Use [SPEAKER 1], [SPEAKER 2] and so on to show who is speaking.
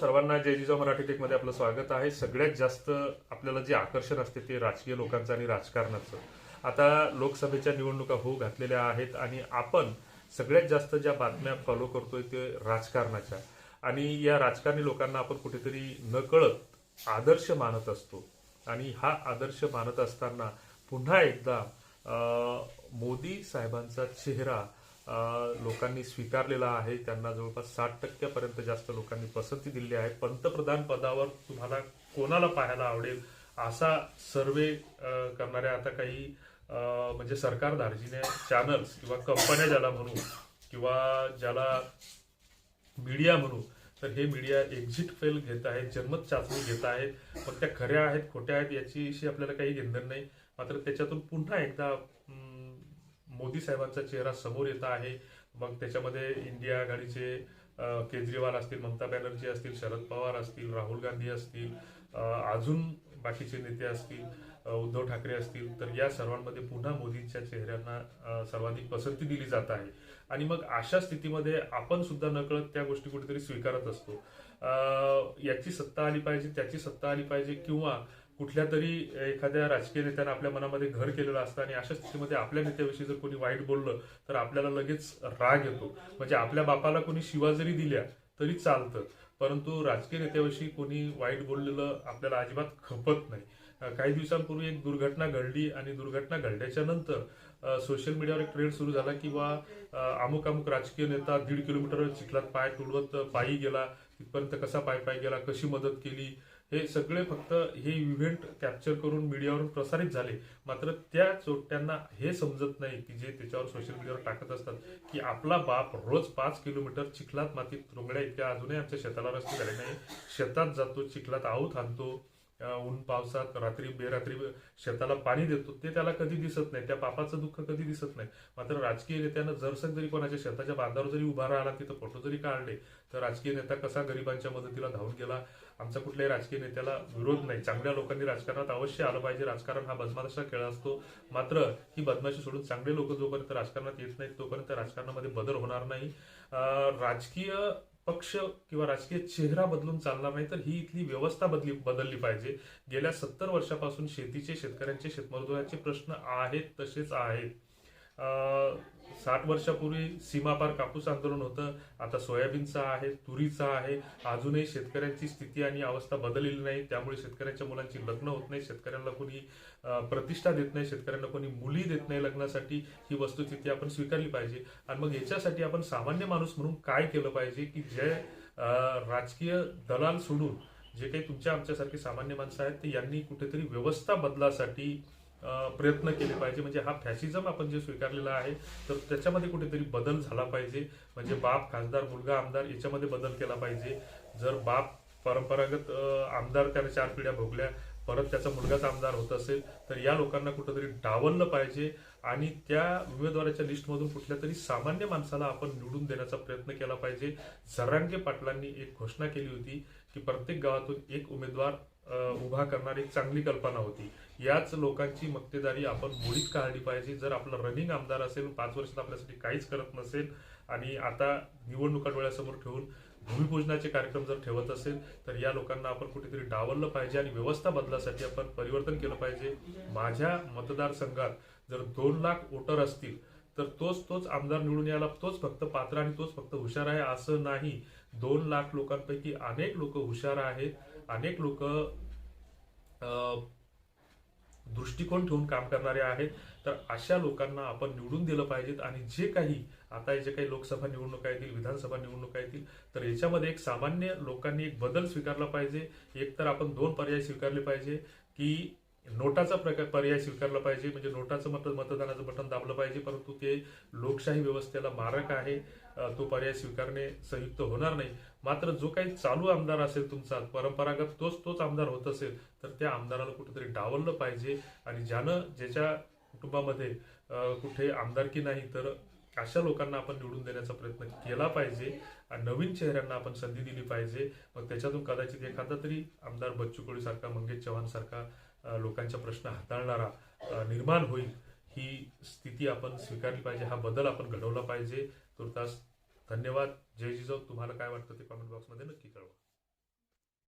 [SPEAKER 1] सर्वांना जय जिजाऊ मराठी टेकमध्ये आपलं स्वागत आहे. सगळ्यात जास्त आपल्याला जे आकर्षण असते ते राजकीय लोकांचं आणि राजकारणाचं. आता लोकसभेच्या निवडणुका होऊ घातलेल्या आहेत आणि आपण सगळ्यात जास्त ज्या बातम्या फॉलो करतोय ते राजकारणाच्या. आणि या राजकारणी लोकांना आपण कुठेतरी नकळत आदर्श मानत असतो. आणि हा आदर्श मानत असताना पुन्हा एकदा मोदी साहेबांचा चेहरा लोकांनी स्वीकारलेला आहे. त्यांना जवळपास साठ टक्क्यापर्यंत जास्त लोकांनी पसंती दिली आहे. पंतप्रधान पदावर तुम्हाला कोणाला पाहायला आवडेल असा सर्वे करणाऱ्या आता काही म्हणजे सरकार धार्जिने चॅनल्स किंवा कंपन्या ज्याला म्हणू किंवा ज्याला मीडिया म्हणू तर हे मीडिया एक्झिट फेल घेत आहेत जन्मत चाचणी घेत आहेत. मग त्या खऱ्या आहेत खोट्या आहेत याची आपल्याला काही घेणं नाही. मात्र त्याच्यातून पुन्हा एकदा मोदी साहेबांचा चेहरा समोर येत आहे. मग त्याच्यामध्ये इंडिया आघाडीचे केजरीवाल असतील ममता बॅनर्जी असतील शरद पवार असतील राहुल गांधी असतील अजून बाकीचे नेते असतील उद्धव ठाकरे असतील तर या सर्वांमध्ये पुन्हा मोदींच्या चेहऱ्यांना सर्वाधिक पसंती दिली जात आहे. आणि मग अशा स्थितीमध्ये आपण सुद्धा नकळत त्या गोष्टी कुठेतरी स्वीकारत असतो. याची सत्ता आली पाहिजे त्याची सत्ता आली पाहिजे किंवा कुठल्या तरी एखाद्या राजकीय नेत्यानं आपल्या मनामध्ये घर केलेलं असतं आणि अशा स्थितीमध्ये आपल्या नेत्याविषयी जर कोणी वाईट बोललं तर आपल्याला लगेच राग येतो. म्हणजे आपल्या बापाला कोणी शिवा जरी दिल्या तरी चालतं. परंतु राजकीय नेत्याविषयी कोणी वाईट बोललेलं आपल्याला अजिबात खपत नाही. काही दिवसांपूर्वी एक दुर्घटना घडली आणि दुर्घटना घडल्याच्या नंतर सोशल मीडियावर एक ट्रेंड सुरू झाला किंवा अमुक अमुक राजकीय नेता दीड किलोमीटर चिखलात पाय तुडवत पायी गेला तिथपर्यंत कसा पाय पाय गेला कशी मदत केली हे सगळे फक्त हे इव्हेंट कॅप्चर करून मीडियावरून प्रसारित झाले. मात्र त्या चोट्यांना हे समजत नाही की जे त्याच्यावर सोशल मीडियावर टाकत असतात की आपला बाप रोज पाच किलोमीटर चिखलात मातीत रुंगड्या इतक्या अजूनही आमच्या शेताला रस्ते झाले नाही शेतात जातो चिखलात आऊत आणतो. ऊन पावसात रात्री बेरात्री शेताला पाणी देतो ते त्याला कधी दिसत नाही. त्या पापाचं दुःख कधी दिसत नाही. मात्र राजकीय नेत्यानं जरसक जरी कोणाच्या शेताच्या बांधावर जरी उभा राहिला तिथं फोटो जरी काढले तर राजकीय नेता कसा गरिबांच्या मदतीला धावून गेला आमचा कुठल्याही राजकीय नेत्याला विरोध नाही. चांगल्या लोकांनी राजकारणात अवश्य आलं पाहिजे. राजकारण हा बदमाशा खेळ असतो. मात्र ही बदमाशी सोडून चांगले लोक जोपर्यंत राजकारणात येत नाहीत तोपर्यंत राजकारणामध्ये बदल होणार नाही. राजकीय पक्ष किंवा राजकीय चेहरा बदलून चालणार नाही तर ही इथली व्यवस्था बदली बदलली पाहिजे. गेल्या सत्तर वर्षापासून शेतीचे शेतकऱ्यांचे शेतमजुरांचे प्रश्न आहेत तसेच आहेत. साठ वर्षापूर्वी सीमापार कापूस आंदोलन होतं. आता सोयाबीनचं आहे तुरीचं आहे. अजूनही शेतकऱ्यांची स्थिती आणि अवस्था बदललेली नाही. त्यामुळे शेतकऱ्यांच्या मुलांची लग्न होत नाही. शेतकऱ्यांना कोणी प्रतिष्ठा देत नाही. शेतकऱ्यांना कोणी मुली देत नाही लग्नासाठी. ही वस्तुस्थिती आपण स्वीकारली पाहिजे. आणि मग याच्यासाठी आपण सामान्य माणूस म्हणून काय केलं पाहिजे की जे राजकीय दलाल सोडून जे काही तुमच्या आमच्यासारखे सामान्य माणसं आहेत ते यांनी कुठेतरी व्यवस्था बदलासाठी प्रयत्न केले पाहिजे. म्हणजे हा फॅसिझम आपण जे स्वीकारलेला आहे तर त्याच्यामध्ये कुठेतरी बदल झाला पाहिजे. म्हणजे बाप खासदार मुलगा आमदार याच्यामध्ये बदल केला पाहिजे. जर बाप परंपरागत आमदार त्याने चार पिढ्या भोगल्या परत त्याचा मुलगाच आमदार होत असेल तर या लोकांना कुठंतरी डावललं पाहिजे आणि त्या उमेदवाराच्या लिस्टमधून कुठल्या तरी सामान्य माणसाला आपण निवडून देण्याचा प्रयत्न केला पाहिजे. झरांगे पाटलांनी एक घोषणा केली होती की प्रत्येक गावातून एक उमेदवार उभा करणारी एक चांगली कल्पना होती. याच लोकांची मक्तेदारी आपण मोडीत काढली पाहिजे. जर आपला रनिंग आमदार असेल पाच वर्षात आपल्यासाठी काहीच करत नसेल आणि आता निवडणुका डोळ्यासमोर ठेवून भूमिपूजनाचे कार्यक्रम जर ठेवत असेल तर या लोकांना आपण कुठेतरी डावललं पाहिजे आणि व्यवस्था बदलासाठी आपण परिवर्तन केलं पाहिजे. माझ्या मतदारसंघात जर दोन लाख वोटर असतील तर तोच तोच आमदार निवडून यायला तोच फक्त पात्र आणि तोच फक्त हुशार आहे असं नाही. दोन लाख लोकांपैकी अनेक लोक हुशार आहेत अनेक लोक दृष्टिकोन ठेवून काम करणारे आहेत तर अशा लोकांना आपण निवडून दिलं पाहिजेत आणि जे काही आता जे काही लोकसभा निवडणुका येतील विधानसभा निवडणुका येतील तर याच्यामध्ये एक सामान्य लोकांनी एक बदल स्वीकारला पाहिजे. एक तर आपण दोन पर्याय स्वीकारले पाहिजे की नोटाचा प्रकार पर्याय स्वीकारला पाहिजे म्हणजे नोटाचं मत मतदानाचं बटन दाबलं पाहिजे परंतु ते लोकशाही व्यवस्थेला मारक आहे तो पर्याय स्वीकारणे संयुक्त होणार नाही. मात्र जो काही चालू आमदार असेल तुमचा परंपरागत तोच तोच आमदार होत असेल तर त्या आमदाराला कुठेतरी डावललं पाहिजे आणि ज्यानं ज्याच्या कुटुंबामध्ये कुठे आमदारकी नाही तर अशा लोकांना आपण निवडून देण्याचा प्रयत्न केला पाहिजे आणि नवीन चेहऱ्यांना आपण संधी दिली पाहिजे. मग त्याच्यातून कदाचित एखादा तरी आमदार बच्चू कोळीसारखा सारखा मंगेश चव्हाण सारखा लोकांच्या प्रश्न हाताळणारा निर्माण होईल ही स्थिती आपण स्वीकारली पाहिजे. हा बदल आपण घडवला पाहिजे. तुर्तास धन्यवाद. जय जिजाऊ तुम्हाला काय वाटतं ते कमेंट बॉक्समध्ये नक्की कळवा.